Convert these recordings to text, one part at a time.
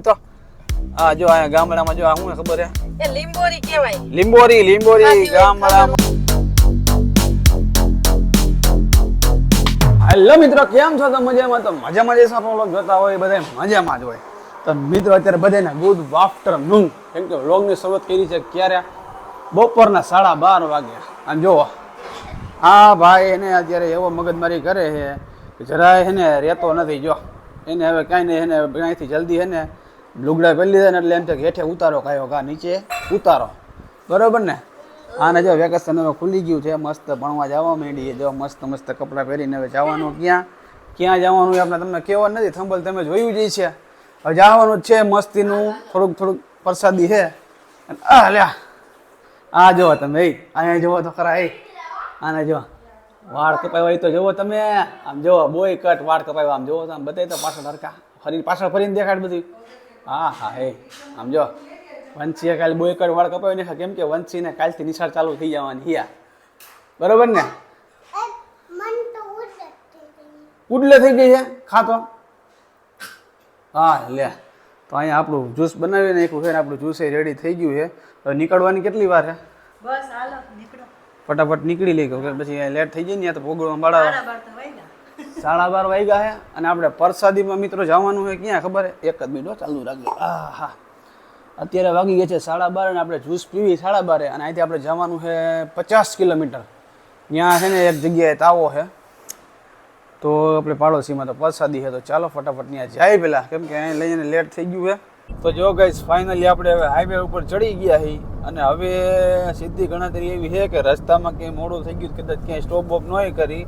તો આ જો આ ગામડામાં જો આ શું ખબર હે એ લીંબોરી કહેવાય. લીંબોરી લીંબોરી ગામડામાં. હેલો મિત્રો કેમ છો તો મજામાં? તો મજામાં જે આપણો vlog જોતા હોય બધા મજામાં જ હોય. તો મિત્રો અત્યારે બધાને ગુડ આફ્ટરનૂન કેમ કે વ્લોગની શરૂઆત કરી છે ક્યારે? બપોરના સાડા બાર વાગ્યા. અને જો હા ભાઈ એને અત્યારે એવો મગજમારી કરે છે જરાય એને રહેતો નથી. જો એને હવે કાંઈ નહીં એને અહીંથી જલ્દી એને લુગડા પહેરી લીધા ને એટલે એમ કે હેઠે ઉતારો કાયો કા નીચે ઉતારો. બરોબર ને? આને જો વેકેશન હવે ખુલી ગયું છે, મસ્ત ભણવા જવા માંડીએ. જો મસ્ત મસ્ત કપડાં પહેરીને હવે જવાનું ક્યાં? ક્યાં જવાનું એ આપણે તમને કહેવા નથી, થંભલ તમે જોયું જ છે હવે જવાનું છે, મસ્તીનું થોડુંક થોડુંક પ્રસાદી છે. આ લ્યા, આ જુઓ તમે, એ, અહીંયા જુઓ તો ખરા, એ. આને જો વાળ કપાવ્યા એ તો જુઓ તમે. આમ જુઓ બોય કટ વાળ કપાવ્યા, આમ જુઓ તો આમ બતાવી તો પાછળ હરકા ફરી પાછળ ફરીને દેખાડ બધું હા હા એ સમજો વંશીએ કાલે બોયકડ વાળ કપાવી નાખ્યા કેમ કે વંશીને કાલથી નિશાળ ચાલુ થઈ જવાની હિયા બરોબર ને? ઉડલે થઈ ગઈ છે ખાતો હા લે તો અહીંયા આપણું જ્યુસ બનાવી નાખ્યું છે ને આપણું જ્યુસ રેડી થઈ ગયું છે. હવે નીકળવાની કેટલી વાર છે બસ હાલો નીકળો. ફટાફટ નીકળી લઈ ગયો પછી લેટ થઈ જાય ને તો ભોગવા વાગ્યા સાડા બાર વાગ્યા છે અને આપણે પરસાદીમાં મિત્રો જવાનું છે ક્યાં ખબર એક જ મિનિટ ચાલુ રાખજો. આ હા અત્યારે વાગી ગયા છે સાડા બાર અને આપણે જ્યુસ પીવી સાડા બારે અને અહીંથી આપણે જવાનું છે પચાસ કિલોમીટર. ત્યાં છે ને એક જગ્યાએ તાવો છે તો આપણે પાડોશીમાં તો પરસાદી છે તો ચાલો ફટાફટ ત્યાં જાય પેલા. કેમ કે અહીં લઈને લેટ થઈ ગયું છે તો જો ગાઈસ ફાઇનલી આપણે હવે હાઈવે ઉપર ચડી ગયા હી અને હવે સીધી ગણતરી એવી છે કે રસ્તામાં ક્યાંય મોડું થઈ ગયું કદાચ ક્યાંય સ્ટોપ બોપ નહીં કરી.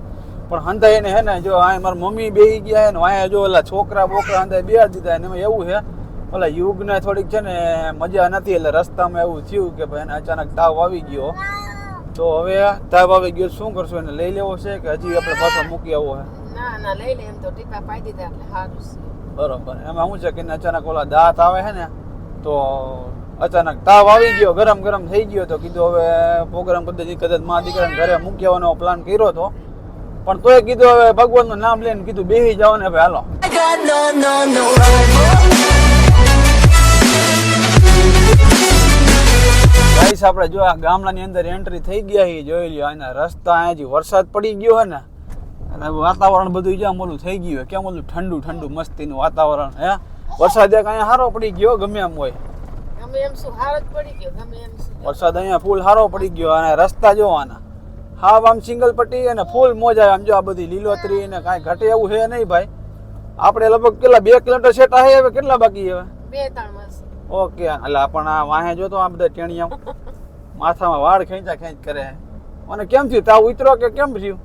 પણ હંધાય એને હે ને જો આ મારા મમ્મી બેહી ગયા છે ને વાંહે જો ઓલા છોકરા બોકરા હંધાય બેહાડી દીધા ને એમાં એવું હે ઓલા યુગને થોડીક છે ને મજા નથી એટલે રસ્તામાં એવું થયું કે ભાઈ એને અચાનક તાવ આવી ગયો. તો હવે તાવ આવી ગયો શું કરશું એને લઈ લેવો છે કે હજી આપણે પાછો મૂકી આવવો હે? ના ના લઈ લે એમ તો ટીપા પાઈ દીધા એટલે સારું છે. બરોબર એમાં શું છે કે અચાનક ઓલા દાંત આવે હે ને તો અચાનક તાવ આવી ગયો ગરમ ગરમ થઈ ગયો તો કીધું હવે પ્રોગ્રામ કદાચ કદાચ મા દીકરાને ઘરે મૂકી આવવાનો પ્લાન કર્યો હતો પણ તોય કીધું હવે ભગવાનનું નામ લઈને કીધું બેહી જાઓ ને હવે હાલો. ગાઈસ આપણે જો આ ગામડાની અંદર એન્ટ્રી થઈ ગયા છે જોઈ લ્યો આના રસ્તા અહીંયાથી વરસાદ પડી ગયો હે ને અને વાતાવરણ બધું જ્યાં આમ ઓલું થઈ ગયું કેમ ઓલું ઠંડુ ઠંડુ મસ્તીનું વાતાવરણ હે? વરસાદ એક અહીંયા સારો પડી ગયો ગમે એમ હોય. ગમે એમ શું હાર પડી ગયો ગમે એમ શું. વરસાદ અહીંયા ફૂલ સારો પડી ગયો અને રસ્તા જોવાના હાવ આમ સિંગલ પટ્ટી અને ફૂલ મોજ આવે. આમ જો આ બધી લીલોતરી ને કાંઈ ઘટે એવું છે નહીં ભાઈ. આપણે લગભગ કેટલા બે કિલોમીટર સેટા છે હવે? કેટલા બાકી હવે? બે ત્રણ ઓકે એટલે પણ આ વાહે જો તો આ બધા ટેણિયા માથામાં વાળ ખેંચા ખેંચ કરે. અને કેમ થયું? તાવ ઉતરો કે કેમ થયું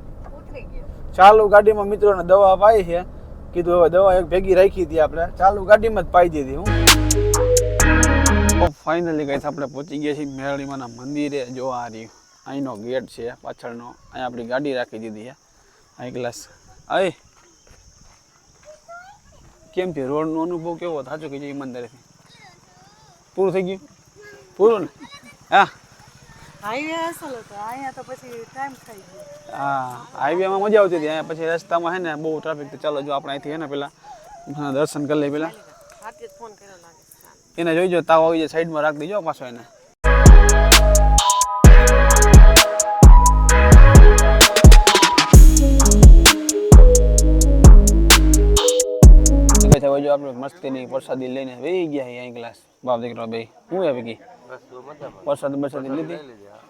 ચાલુ ગાડીમાં મિત્રોને દવા પાઈ છે. કીધું હવે દવા એક ભેગી રાખી હતી આપણે. ચાલુ ગાડીમાં જ પાઈ દીધી હું. ફાઇનલી કઈ આપણે પહોંચી ગયા છીએ મેરળીમાના મંદિરે. જોવા આ રહ્યું. અહીંનો ગેટ છે પાછળનો. અહીં આપણી ગાડી રાખી દીધી છે. અહીં ગ્લાસ અય! કેમ છે રોડનો અનુભવ કેવો થાચો કે ઈમાનદારીથી? પૂરું થઈ ગયું? પૂરું ને? હા. હાઈવેમાં મજા આવતી હતી. પછી રસ્તામાં હે ને બહુ ટ્રાફિક તો ચાલો. જો આપણે અહીંથી હે ને પેલા દર્શન કરી લઈએ પેલા. એને જોઈજો તાવ આવી જાય. સાઈડમાં રાખી દેજો પાછો એને. હવે જો આપણે મસ્તીની પ્રસાદી લઈને વહી ગયા અહીં ગ્લાસ બાપ દીકરો બે. હું આવી ગઈ? પ્રસાદ બરસાદ લીધી?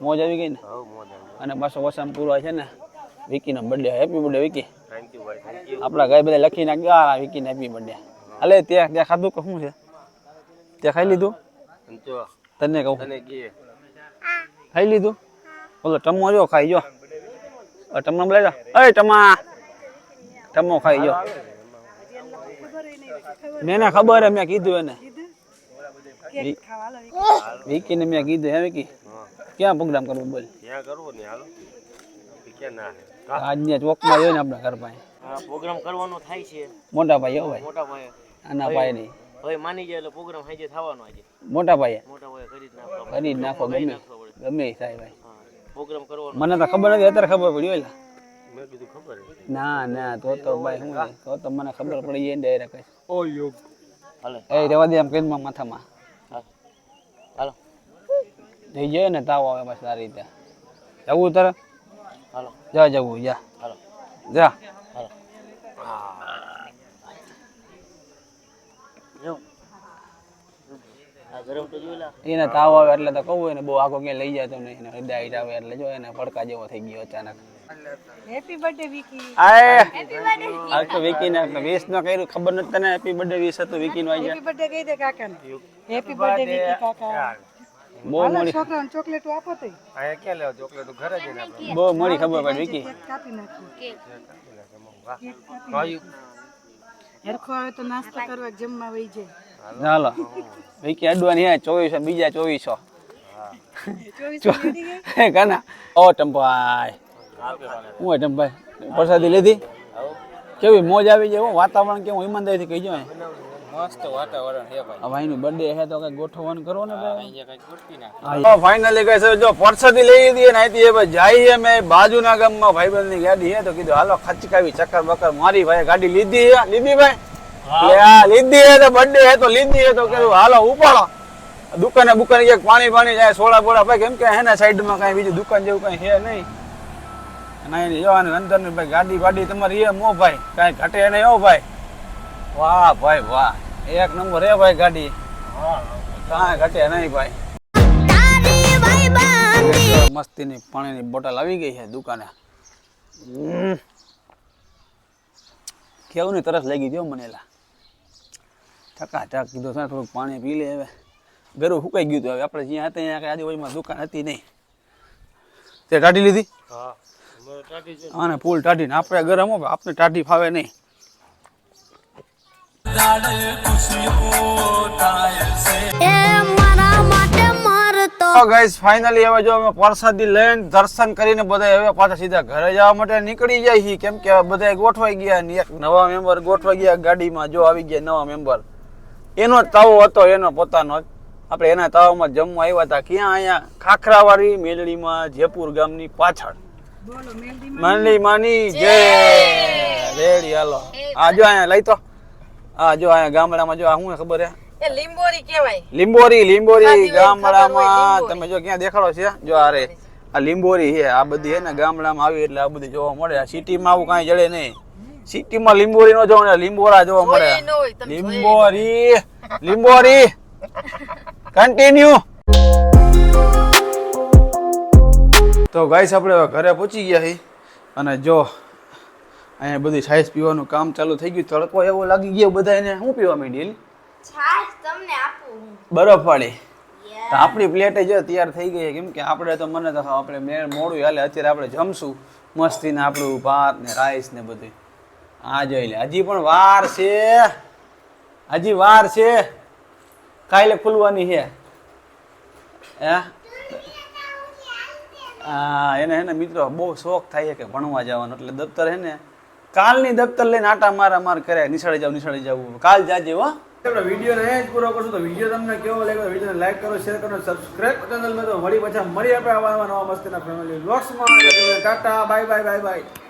મોજ આવી ગઈ ને? અને પાછો વસામ પૂરો છે ને? વિકીનો બર્થડે હેપી બર્થડે વિકી. આપણા ગાય બધા લખી નાખ્યા આ વિકીને હેપી બર્થડે અલે ત્યાં ત્યાં ખાધું કે શું છે? ત્યાં ખાઈ લીધું? તને કહું. ખાઈ લીધું? બોલો ટમો જો ખાઈ જો ટમો બોલાવી જા અય ટમા! ટમો ખાઈ જો મેં ખબર હે મેં કીધું એને. વિકી ને મેં કીધું હે વિકી? ક્યાં પ્રોગ્રામ કરવો બોલ? ક્યાં કરવો ને હાલો. ક્યાં ના આજના ચોકમાં જોઈને આપણા ઘર પાસે. પ્રોગ્રામ કરવાનો થાય છે. મોટા ભાઈ હો ભાઈ. મોટા ભાઈ આના ભાઈ નહીં. હવે માની જાય એટલે પ્રોગ્રામ હાજે થવાનો આજે. મોટા ભાઈ મોટા ભાઈ કરી જ નાખો કરી જ નાખો ગમે ગમે થાય ભાઈ. પ્રોગ્રામ કરવાનો. મને તો ખબર નથી અત્યારે ખબર પડી હોય મેં કીધું ખબર ના ના તો તો ભાઈ હું તો તો મને ખબર પડી જાય ડાયરેક્ટ ઓ યોગ હાલે. એ રેવા દે એમ કઈ માથામાં. હાલો. થઈ જાય ને તાવ આવે બસ સારી રીતે. જવું તારે? હાલો. જા જવું જા. હાલો. જા. હાલો. એને તાવ આવે એટલે તો કહું એને બહુ આગો ક્યાંય લઈ જાય તો નહીં એને હૃદય આવે એટલે જો એને પડકા જેવો થઈ ગયો અચાનક. હેપી બર્થડે વિકી આય આ તો વિકી ને વીસ નો કર્યું. ખબર નથી તને હેપી બર્થડે વીસ હતું વિકી નું આવી હેપી બર્થડે કહી દે કાકાને. હેપી બર્થડે વિકી કાકા. બહુ મોડી. છોકરાને ચોકલેટ આપો તો. બહુ મોડી ખબર પડી વિકી કાપી નાખી. કેક કાપી હરખો આવે તો નાસ્તો કરવા જમવા જાય. ચાલો વિકી અડવાની હે ચોવીસો બીજા ચોવીસો. ચોવીસ રેડી કાના? ઓ ટંપાઈ હું ટંપાઈ? પ્રસાદી લીધી? કેવી મોજ આવી જાય હો, વાતાવરણ કેવું ઈમાનદારીથી કહીજો હે મસ્ત વાતાવરણ ભાઈ. બર્થડે તો કઈ કરો ને ભાઈ? ફાઇનલી કઈ સર જો પરસદી લઈ લીધી ને અહીંથી હવે જઈએ મેં બાજુના ગામમાં ભાઈબંધની ગાડી હે તો કીધું હાલો ખચકાવી ચક્કર બકર મારી ભાઈ ગાડી લીધી લીધી ભાઈ. લીધી હે તો બર્થડે હે તો લીધી હે તો કીધું હાલો ઉપાડો. દુકાને બુકાને ક્યાંક પાણી પાણી જાય સોડા બોડા ભાઈ કેમ કે હે ને સાઈડમાં કાંઈ બીજું દુકાન જેવું કાંઈ છે નહીં. અને જો આની અંદરની ભાઈ ગાડી વાડી તમારી એ મો ભાઈ, કાંઈ ઘટે નહીં હો ભાઈ. વાહ ભાઈ વાહ, એક નંબર એ ભાઈ ગાડી. કાંઈ ઘટે નહીં ભાઈ. મસ્તીની પાણીની બોટલ આવી ગઈ છે દુકાને. કેવું ને તરસ લાગી ગયો મને એલા. ચકાચક કીધું છે થોડુંક પાણી પી લે હવે. ગરું સુકાઈ ગયું હતું હવે. આપણે જ્યાં હતા ત્યાં આજુબાજુમાં દુકાન હતી નહીં. તે કાઢી લીધી? હા. આને ફૂલ ટાઢી ને આપણે ગરમ હોય આપણે ટાઢી ફાવે નહીં. ગાઈસ ફાઇનલી હવે જો અમે પ્રસાદી લઈને દર્શન કરીને બધા હવે પાછા સીધા ઘરે જવા માટે નીકળી જાય છે કેમ કે બધા ગોઠવાઈ ગયા ને એક નવા મેમ્બર ગોઠવાઈ ગયા ગાડીમાં જો આવી ગયા નવા મેમ્બર એનો જ તાવો હતો એનો પોતાનો જ. આપણે એના તાવામાં જમવા આવ્યા હતા. ક્યાં અહીંયા? ખાખરાવાળી મેલડીમાં જયપુર ગામની પાછળ. બોલો માની. જય! રેડી હાલો. આ જો અહીંયા લઈ તો. આ જો અહીંયા ગામડામાં જો આ શું ખબર હે લીંબોરી કહેવાય. લીંબોરી લીંબોરી ગામડામાં. તમે જો ક્યાં દેખાડો છે જો આ રે. આ લીંબોરી છે આ બધી હે ને ગામડામાં આવી એટલે આ બધી જોવા મળે. આ સિટીમાં આવું કાંઈ જડે નહીં. સિટીમાં લીંબોરી નો જોવા મળે લીંબોરા જોવા મળે. લીંબોરી લીંબોરી. કન્ટિન્યુ તો ગાઈસ આપણે ઘરે પહોંચી ગયા છીએ. અને જો અહીંયા બધી સાઈઝ પીવાનું કામ ચાલુ થઈ ગયું. તડકો એવો લાગી ગયો બધા એને શું પીવા માંડી છાશ તમને આપું બરફ વાળી તો આપણી પ્લેટ જો તૈયાર થઈ ગઈ કેમ કે આપણે તો મને તો આપણે મેળ મોડું હાલે. અત્યારે આપણે જમશું. મસ્તીને આપણું ભાત ને રાઈસ ને બધું. આ જોઈ લે. હજી પણ વાર છે. હજી વાર છે. કાલે ખુલવાની છે. હા? એને હે મિત્રો બહુ શોખ થાય છે કે ભણવા જવાનો. એટલે દફતર હે ને કાલની દફતર લઈને આટા મારા માર કરે. નિશાળે જાવ નિશાળે જાવ. કાલ જાજે હો. વીડિયો ને જ પૂરો કરશું તો વીડિયો તમને કેવો લાગ્યો વિડીયોને લાઈક કરો, શેર કરો સબસ્ક્રાઇબ ચેનલમાં તો મળી પાછા મળી આપણે આવા નવા મસ્તીના ફેમિલી વ્લોગ્સમાં Tata. Bye bye bye bye.